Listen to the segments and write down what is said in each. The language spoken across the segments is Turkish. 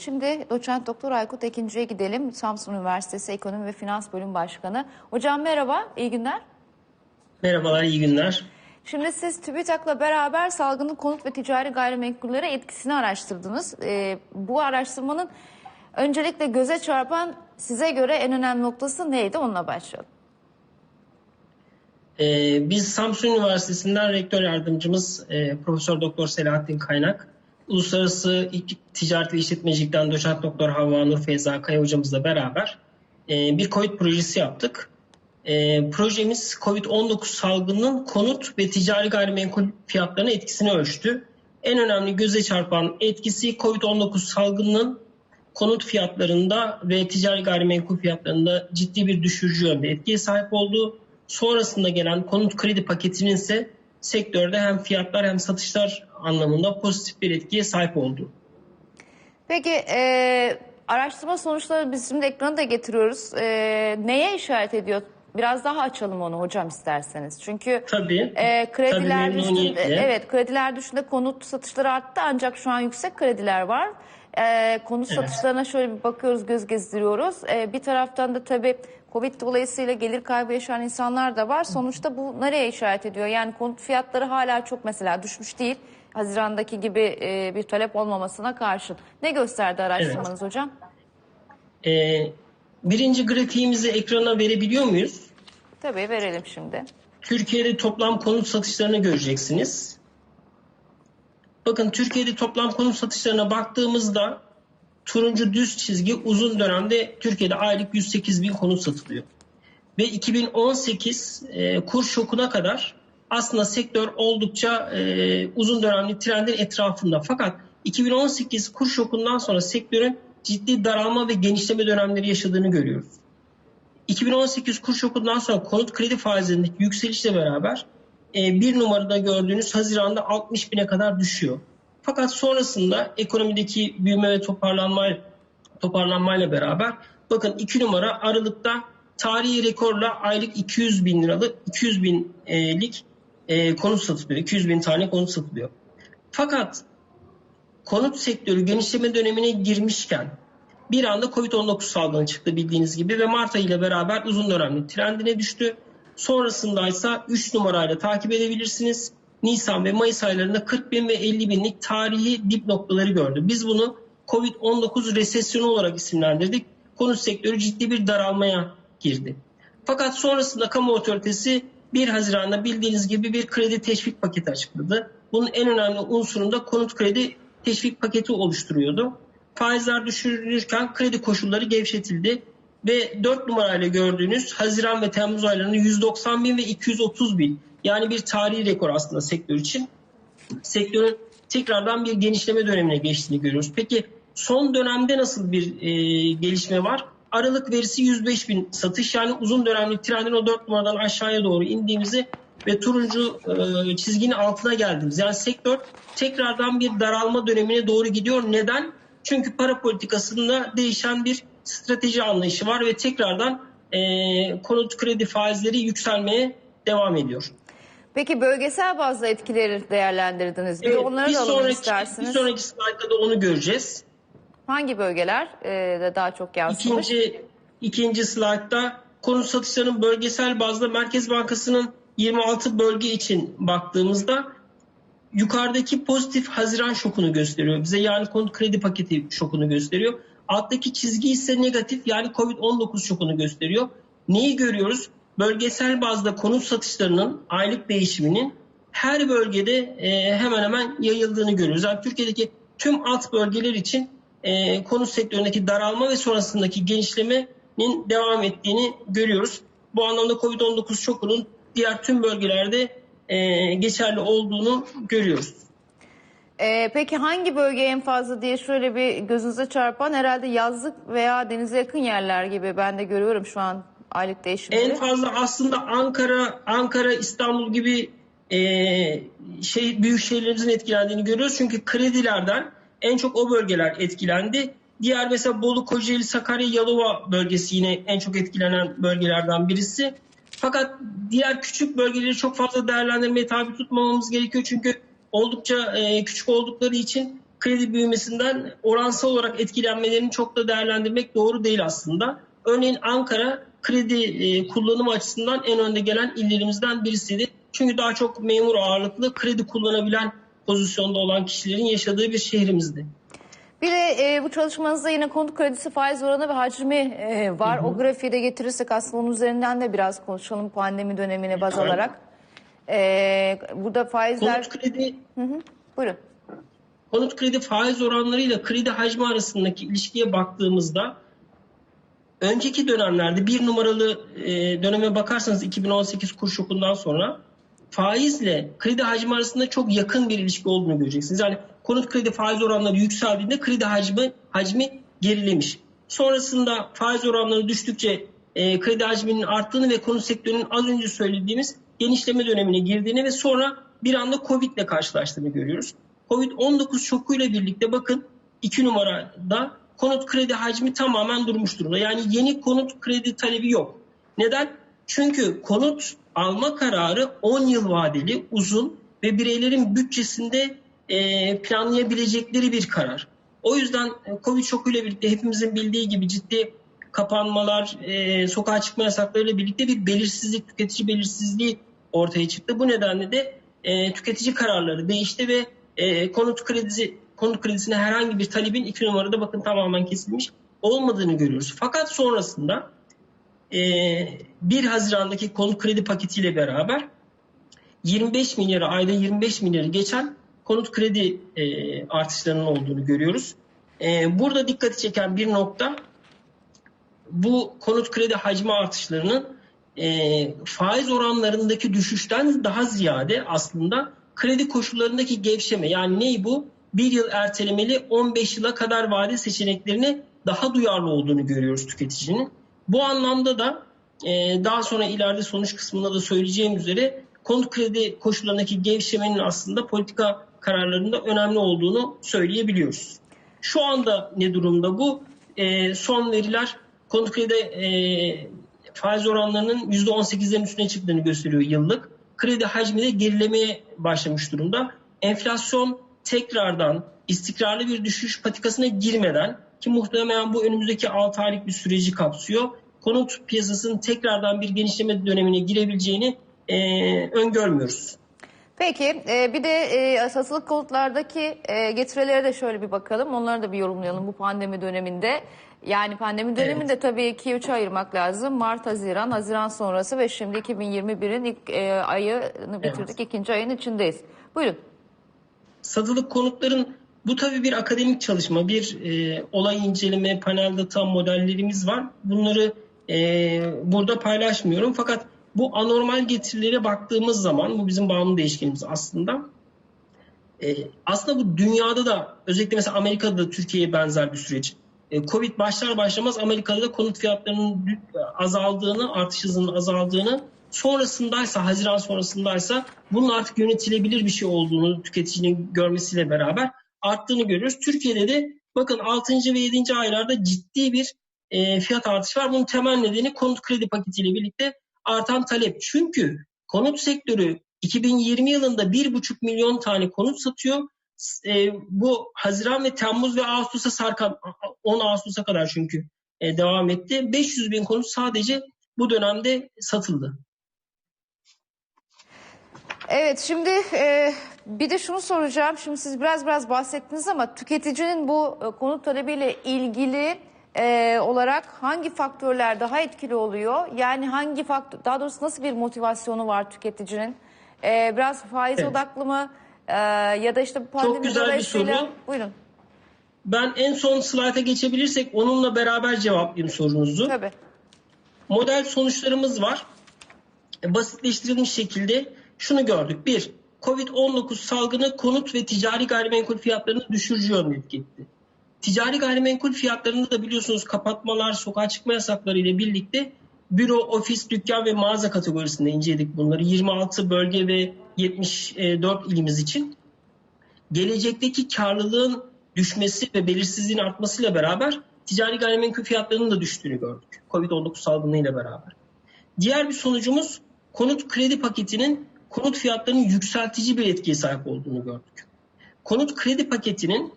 Şimdi doçent doktor Aykut Ekinci'ye gidelim. Samsun Üniversitesi Ekonomi ve Finans Bölüm Başkanı. Hocam merhaba, iyi günler. Merhabalar, iyi günler. Şimdi siz TÜBİTAK'la beraber salgının konut ve ticari gayrimenkullere etkisini araştırdınız. Ee, bu araştırmanın öncelikle göze çarpan size göre en önemli noktası neydi? Onunla başlayalım. Ee, biz Samsun Üniversitesi'nden rektör yardımcımız e, Profesör Doktor Selahattin Kaynak, Uluslararası Ticaret ve İşletmecilikten doçent doktor Havva Nur Feyza Kaya hocamızla beraber e, bir COVID projesi yaptık. E, projemiz COVID-19 salgının konut ve ticari gayrimenkul fiyatlarına etkisini ölçtü. En önemli göze çarpan etkisi COVID-19 salgının konut fiyatlarında ve ticari gayrimenkul fiyatlarında ciddi bir düşürücü yönde etkiye sahip olduğu. Sonrasında gelen konut kredi paketinin ise sektörde hem fiyatlar hem satışlar anlamında pozitif bir etkiye sahip oldu. Peki e, araştırma sonuçları biz şimdi ekrana da getiriyoruz. E, neye işaret ediyor? Biraz daha açalım onu hocam isterseniz. Çünkü Tabii. e, krediler tabii memnuniyetle. evet krediler düştüğünde konut satışları arttı ancak şu an yüksek krediler var. E, konut Evet. satışlarına şöyle bir bakıyoruz, göz gezdiriyoruz. E, bir taraftan da tabii Covid dolayısıyla gelir kaybı yaşayan insanlar da var. Sonuçta bu nereye işaret ediyor? Yani konut fiyatları hala çok mesela düşmüş değil. Hazirandaki gibi e, bir talep olmamasına karşın. Ne gösterdi araştırmanız hocam? Ee, birinci grafiğimizi ekrana verebiliyor muyuz? Tabii verelim şimdi. Türkiye'de toplam konut satışlarını göreceksiniz. Bakın Türkiye'de toplam konut satışlarına baktığımızda turuncu düz çizgi uzun dönemde Türkiye'de aylık 108 bin konut satılıyor. Ve 2018 e, kur şokuna kadar aslında sektör oldukça e, uzun dönemli trendin etrafında. Fakat 2018 kur şokundan sonra sektörün ciddi daralma ve genişleme dönemleri yaşadığını görüyoruz. 2018 kur şokundan sonra konut kredi faizlerindeki yükselişle beraber e, bir numarada gördüğünüz Haziran'da 60 bine kadar düşüyor. Fakat sonrasında ekonomideki büyüme ve toparlanma toparlanmayla beraber bakın 2 numara Aralık'ta tarihi rekorla aylık 200 bin liralık 200 binlik e, konut satılıyor. 200 bin tane konut satılıyor. Fakat konut sektörü genişleme dönemine girmişken bir anda Covid-19 salgını çıktı bildiğiniz gibi ve Mart ayı ile beraber uzun dönemli trendine düştü. Sonrasında ise 3 numarayla takip edebilirsiniz. Nisan ve Mayıs aylarında 40 bin ve 50 binlik tarihi dip noktaları gördü. Biz bunu Covid-19 resesyonu olarak isimlendirdik. Konut sektörü ciddi bir daralmaya girdi. Fakat sonrasında kamu otoritesi 1 Haziran'da bildiğiniz gibi bir kredi teşvik paketi açıkladı. Bunun en önemli unsurunda konut kredi teşvik paketi oluşturuyordu. Faizler düşürülürken kredi koşulları gevşetildi ve 4 numarayla gördüğünüz Haziran ve Temmuz aylarında 190 bin ve 230 bin yani bir tarihi rekor aslında sektör için. Sektörün tekrardan bir genişleme dönemine geçtiğini görüyoruz. Peki son dönemde nasıl bir e, gelişme var? Aralık verisi 105 bin satış yani uzun dönemli trendin o 4 numaradan aşağıya doğru indiğimizi ve turuncu e, çizginin altına geldiğimiz yani sektör tekrardan bir daralma dönemine doğru gidiyor. Neden? Çünkü para politikasında değişen bir strateji anlayışı var ve tekrardan e, konut kredi faizleri yükselmeye devam ediyor. Peki bölgesel bazda etkileri değerlendirdiniz. Bir Evet, onları bir da alalım sonraki, isterseniz. Bir sonraki slaytta da onu göreceğiz. Hangi bölgeler e, de daha çok yansımış? İkinci, ikinci slaytta konut satışlarının bölgesel bazda Merkez Bankası'nın 26 bölge için baktığımızda yukarıdaki pozitif Haziran şokunu gösteriyor. Bize yani konut kredi paketi şokunu gösteriyor. Alttaki çizgi ise negatif yani Covid-19 şokunu gösteriyor. Neyi görüyoruz? Bölgesel bazda konut satışlarının aylık değişiminin her bölgede e, hemen hemen yayıldığını görüyoruz. Yani Türkiye'deki tüm alt bölgeler için e, konut sektöründeki daralma ve sonrasındaki genişlemenin devam ettiğini görüyoruz. Bu anlamda Covid-19 şokunun diğer tüm bölgelerde e, geçerli olduğunu görüyoruz. E, peki hangi bölge en fazla diye şöyle bir gözünüze çarpan herhalde yazlık veya denize yakın yerler gibi ben de görüyorum şu an aylık değişimleri. En fazla aslında Ankara, Ankara, İstanbul gibi e, şey büyük şehirlerimizin etkilendiğini görüyoruz. Çünkü kredilerden en çok o bölgeler etkilendi. Diğer mesela Bolu, Kocaeli, Sakarya, Yalova bölgesi yine en çok etkilenen bölgelerden birisi. Fakat diğer küçük bölgeleri çok fazla değerlendirmeye tabi tutmamamız gerekiyor. Çünkü oldukça e, küçük oldukları için kredi büyümesinden oransal olarak etkilenmelerini çok da değerlendirmek doğru değil aslında. Örneğin Ankara kredi e, kullanımı açısından en önde gelen illerimizden birisiydi. Çünkü daha çok memur ağırlıklı kredi kullanabilen pozisyonda olan kişilerin yaşadığı bir şehrimizdi. Bir de e, bu çalışmanızda yine konut kredisi faiz oranı ve hacmi e, var. O grafiği de getirirsek aslında onun üzerinden de biraz konuşalım pandemi dönemine baz Evet. alarak. E, burada faizler... Konut kredi Buyurun. konut kredi faiz oranlarıyla kredi hacmi arasındaki ilişkiye baktığımızda önceki dönemlerde bir numaralı e, döneme bakarsanız 2018 kur şokundan sonra faizle kredi hacmi arasında çok yakın bir ilişki olduğunu göreceksiniz. Yani konut kredi faiz oranları yükseldiğinde kredi hacmi hacmi gerilemiş. Sonrasında faiz oranları düştükçe e, kredi hacminin arttığını ve konut sektörünün az önce söylediğimiz genişleme dönemine girdiğini ve sonra bir anda Covid ile karşılaştığını görüyoruz. Covid-19 şokuyla birlikte bakın 2 numarada konut kredi hacmi tamamen durmuş durumda. Yani yeni konut kredi talebi yok. Neden? Çünkü konut alma kararı 10 yıl vadeli, uzun ve bireylerin bütçesinde e, planlayabilecekleri bir karar. O yüzden e, Covid şokuyla birlikte hepimizin bildiği gibi ciddi kapanmalar, e, sokağa çıkma yasaklarıyla birlikte bir belirsizlik, tüketici belirsizliği ortaya çıktı. Bu nedenle de e, tüketici kararları değişti ve e, konut kredisi konut kredisine herhangi bir talebin iki numarada bakın tamamen kesilmiş olmadığını görüyoruz. Fakat sonrasında 1 Haziran'daki konut kredi paketiyle beraber 25 milyara ayda 25 milyarı geçen konut kredi e, artışlarının olduğunu görüyoruz. E, burada dikkati çeken bir nokta bu konut kredi hacmi artışlarının e, faiz oranlarındaki düşüşten daha ziyade aslında kredi koşullarındaki gevşeme yani ney bu? Bir yıl ertelemeli 15 yıla kadar vade seçeneklerine daha duyarlı olduğunu görüyoruz tüketicinin. Bu anlamda da e, daha sonra ileride sonuç kısmında da söyleyeceğim üzere konut kredi koşullarındaki gevşemenin aslında politika kararlarında önemli olduğunu söyleyebiliyoruz. Şu anda ne durumda bu? E, son veriler konut kredi e, faiz oranlarının %18'lerin üstüne çıktığını gösteriyor yıllık. Kredi hacmi de gerilemeye başlamış durumda. Enflasyon tekrardan istikrarlı bir düşüş patikasına girmeden ki muhtemelen bu önümüzdeki 6 aylık bir süreci kapsıyor. Konut piyasasının tekrardan bir genişleme dönemine girebileceğini e, öngörmüyoruz. Peki e, bir de e, satılık konutlardaki e, getirilere de şöyle bir bakalım. Onları da bir yorumlayalım bu pandemi döneminde. Yani pandemi döneminde tabii 2-3 ayırmak lazım. Mart, Haziran, Haziran sonrası ve şimdi 2021'in ilk e, ayını bitirdik. Evet. ikinci ayın içindeyiz. Buyurun. Satılık konutların bu tabii bir akademik çalışma, bir e, olay inceleme, panel data modellerimiz var. Bunları e, burada paylaşmıyorum. Fakat bu anormal getirilere baktığımız zaman, bu bizim bağımlı değişkenimiz aslında. E, aslında bu dünyada da özellikle mesela Amerika'da da Türkiye'ye benzer bir süreç. E, Covid başlar başlamaz Amerika'da da konut fiyatlarının azaldığını, artış hızının azaldığını sonrasındaysa, Haziran sonrasındaysa bunun artık yönetilebilir bir şey olduğunu tüketicinin görmesiyle beraber arttığını görüyoruz. Türkiye'de de bakın 6. ve 7. aylarda ciddi bir e, fiyat artışı var. Bunun temel nedeni konut kredi paketiyle birlikte artan talep. Çünkü konut sektörü 2020 yılında 1,5 milyon tane konut satıyor. E, bu Haziran ve Temmuz ve Ağustos'a sarkan 10 Ağustos'a kadar çünkü e, devam etti. 500 bin konut sadece bu dönemde satıldı. Evet şimdi e, bir de şunu soracağım. Şimdi siz biraz biraz bahsettiniz ama tüketicinin bu e, konut talebiyle ilgili e, olarak hangi faktörler daha etkili oluyor? Yani hangi faktör, daha doğrusu nasıl bir motivasyonu var tüketicinin? E, biraz faiz Evet. odaklı mı? E, ya da işte bu pandemi güzel bir dolayısıyla... soru. Buyurun. Ben en son slayta geçebilirsek onunla beraber cevaplayayım sorunuzu. Tabii. model sonuçlarımız var. E, Basitleştirilmiş şekilde şunu gördük. Bir, Covid-19 salgını konut ve ticari gayrimenkul fiyatlarını düşürücü yönde etki Ticari gayrimenkul fiyatlarında da biliyorsunuz kapatmalar, sokağa çıkma yasakları ile birlikte büro, ofis, dükkan ve mağaza kategorisinde inceledik bunları. 26 bölge ve 74 ilimiz için. Gelecekteki karlılığın düşmesi ve belirsizliğin artmasıyla beraber ticari gayrimenkul fiyatlarının da düştüğünü gördük. Covid-19 salgınıyla beraber. Diğer bir sonucumuz konut kredi paketinin konut fiyatlarının yükseltici bir etkiye sahip olduğunu gördük. Konut kredi paketinin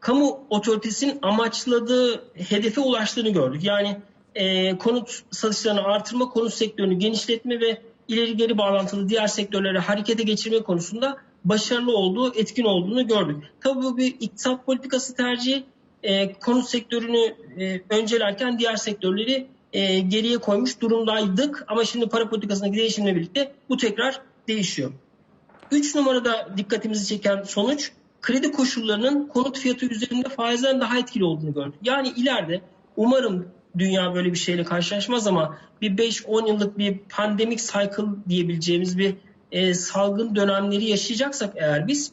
kamu otoritesinin amaçladığı hedefe ulaştığını gördük. Yani e, konut satışlarını artırma, konut sektörünü genişletme ve ileri geri bağlantılı diğer sektörlere harekete geçirme konusunda başarılı olduğu, etkin olduğunu gördük. Tabii bu bir iktisat politikası tercihi. E, konut sektörünü e, öncelerken diğer sektörleri e, geriye koymuş durumdaydık. Ama şimdi para politikasındaki değişimle birlikte bu tekrar değişiyor. Üç numarada dikkatimizi çeken sonuç kredi koşullarının konut fiyatı üzerinde faizden daha etkili olduğunu gördük. Yani ileride umarım dünya böyle bir şeyle karşılaşmaz ama bir 5-10 yıllık bir pandemik cycle diyebileceğimiz bir e, salgın dönemleri yaşayacaksak eğer biz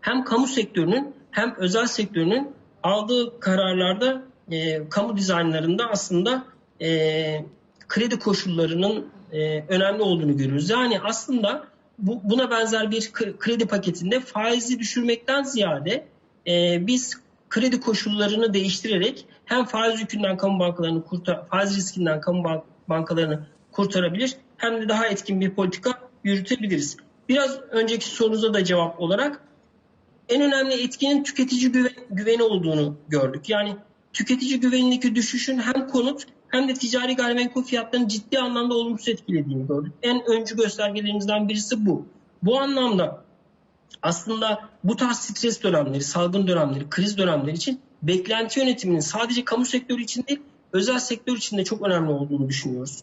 hem kamu sektörünün hem özel sektörünün aldığı kararlarda e, kamu dizaynlarında aslında e, kredi koşullarının e, önemli olduğunu görüyoruz. Yani aslında bu, buna benzer bir kredi paketinde faizi düşürmekten ziyade e, biz kredi koşullarını değiştirerek hem faiz yükünden kamu bankalarını kurtar, faiz riskinden kamu bank, bankalarını kurtarabilir hem de daha etkin bir politika yürütebiliriz. Biraz önceki sorunuza da cevap olarak en önemli etkinin tüketici güven, güveni olduğunu gördük. Yani tüketici güvenindeki düşüşün hem konut hem de ticari gayrimenkul fiyatlarını ciddi anlamda olumsuz etkilediğini gördük. En öncü göstergelerimizden birisi bu. Bu anlamda aslında bu tarz stres dönemleri, salgın dönemleri, kriz dönemleri için beklenti yönetiminin sadece kamu sektörü için değil, özel sektör için de çok önemli olduğunu düşünüyoruz.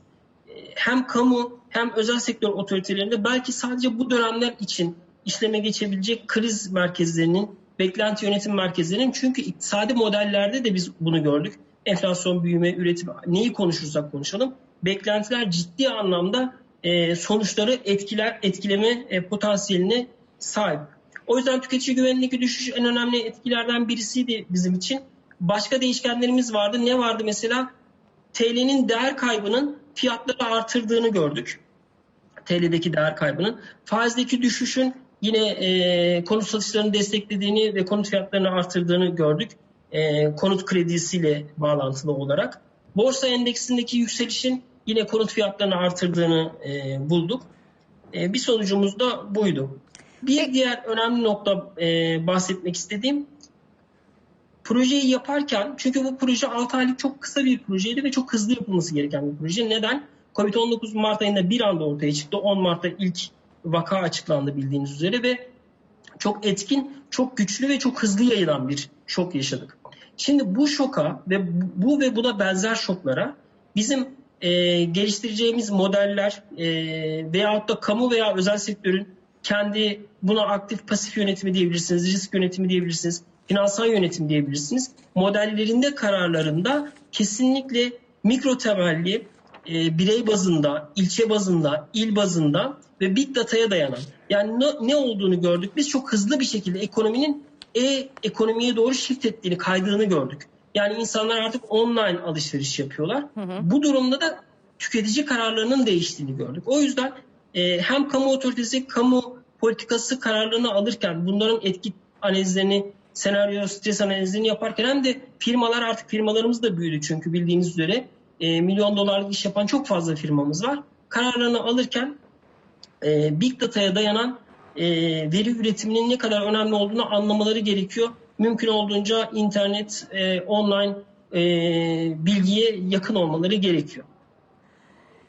Hem kamu hem özel sektör otoritelerinde belki sadece bu dönemler için işleme geçebilecek kriz merkezlerinin, beklenti yönetim merkezlerinin çünkü iktisadi modellerde de biz bunu gördük. Enflasyon, büyüme, üretim neyi konuşursak konuşalım. Beklentiler ciddi anlamda e, sonuçları etkiler, etkileme e, potansiyeline sahip. O yüzden tüketici güvenliğindeki düşüş en önemli etkilerden birisiydi bizim için. Başka değişkenlerimiz vardı. Ne vardı mesela? TL'nin değer kaybının fiyatları artırdığını gördük. TL'deki değer kaybının. Faizdeki düşüşün yine e, konut satışlarını desteklediğini ve konut fiyatlarını artırdığını gördük. E, konut kredisiyle bağlantılı olarak. Borsa endeksindeki yükselişin yine konut fiyatlarını artırdığını e, bulduk. E, bir sonucumuz da buydu. Bir diğer önemli nokta e, bahsetmek istediğim projeyi yaparken çünkü bu proje 6 aylık çok kısa bir projeydi ve çok hızlı yapılması gereken bir proje. Neden? Covid-19 Mart ayında bir anda ortaya çıktı. 10 Mart'ta ilk vaka açıklandı bildiğiniz üzere ve çok etkin, çok güçlü ve çok hızlı yayılan bir şok yaşadık. Şimdi bu şoka ve bu ve buna benzer şoklara bizim e, geliştireceğimiz modeller e, veyahut da kamu veya özel sektörün kendi buna aktif pasif yönetimi diyebilirsiniz, risk yönetimi diyebilirsiniz, finansal yönetim diyebilirsiniz. Modellerinde kararlarında kesinlikle mikro temelli e, birey bazında, ilçe bazında, il bazında ve big data'ya dayanan yani ne, ne olduğunu gördük. Biz çok hızlı bir şekilde ekonominin e-ekonomiye doğru shift ettiğini, kaydığını gördük. Yani insanlar artık online alışveriş yapıyorlar. Hı hı. Bu durumda da tüketici kararlarının değiştiğini gördük. O yüzden e, hem kamu otoritesi, kamu politikası kararlarını alırken bunların etki analizlerini, senaryo stres analizlerini yaparken hem de firmalar artık firmalarımız da büyüdü çünkü bildiğiniz üzere e, milyon dolarlık iş yapan çok fazla firmamız var. Kararlarını alırken e, big data'ya dayanan e, veri üretiminin ne kadar önemli olduğunu anlamaları gerekiyor. Mümkün olduğunca internet, e, online e, bilgiye yakın olmaları gerekiyor.